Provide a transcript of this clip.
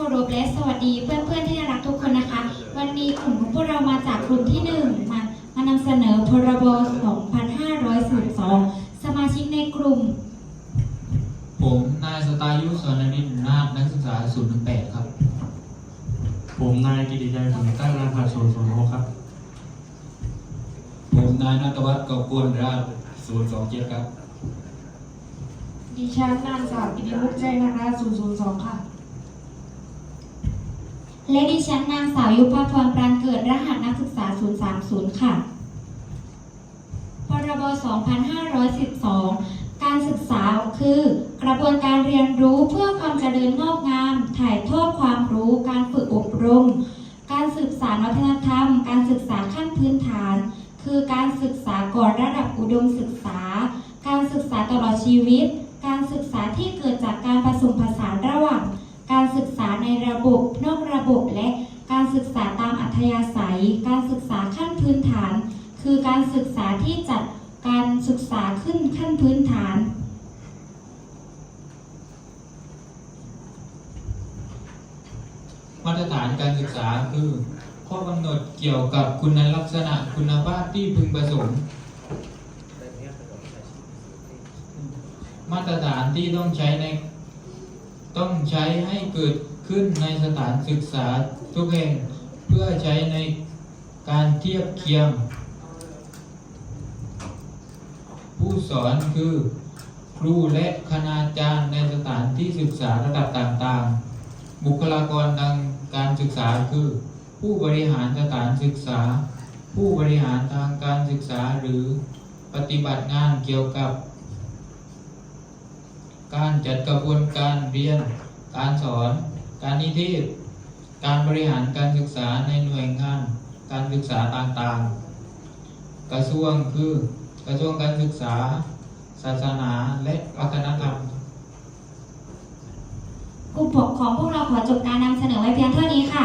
เคารพและสวัสดีเพื่อนๆที่น่ารักทุกคนนะคะ วันนี้กลุ่มของพวกเรามาจากกลุ่มที่หนึ่งมามานำเสนอพรบ 2542สมาชิกในกลุ่ม ผมนายสตายุสรนินนาถนักศึกษา018ครับ ผมนายกิติชัยสุนตั้งนาภาโชศูนย์หกครับ ผมนายนัทวัฒน์กอบกวนราช027ครับ ดิฉันนางสาวกิติมุกใจนะคะ002 ค่ะ และดิฉันนางสาวยุพพรปรานเกิดรหัสนักศึกษา 030 ค่ะ พรบ 2512 การศึกษาคือ กระบวนการเรียนรู้เพื่อความเจริญงอกงาม ถ่ายทอดความรู้การฝึกอบรม การสืบสานวัฒนธรรม การศึกษาขั้นพื้นฐาน คือการศึกษาก่อนระดับอุดมศึกษา การศึกษาตลอดชีวิต การศึกษา ศึกษาตามอัธยาศัย การศึกษาขั้นพื้นฐาน คือการศึกษาที่จัดการศึกษาขึ้นขั้นพื้นฐาน มาตรฐานการศึกษาคือข้อกำหนดเกี่ยวกับคุณลักษณะคุณภาพที่พึงประสงค์มาตรฐานที่ต้องใช้ในต้องใช้ให้เกิด ขึ้นในสถานศึกษาทุกแห่งเพื่อใช้ในการเทียบเคียง ผู้สอนคือครูและคณาจารย์ในสถานที่ศึกษาระดับต่างๆ บุคลากรทางการศึกษาคือ ผู้บริหารสถานศึกษา ผู้บริหารทางการศึกษาหรือปฏิบัติงานเกี่ยวกับ การจัดกระบวนการเรียน การสอน การนิเทศ การบริหารการศึกษาในหน่วยงาน การศึกษาต่างๆ กระทรวงคือกระทรวงการศึกษา ศาสนาและวัฒนธรรมกลุ่มของพวกเราขอจบการนำเสนอไว้เพียงเท่านี้ค่ะ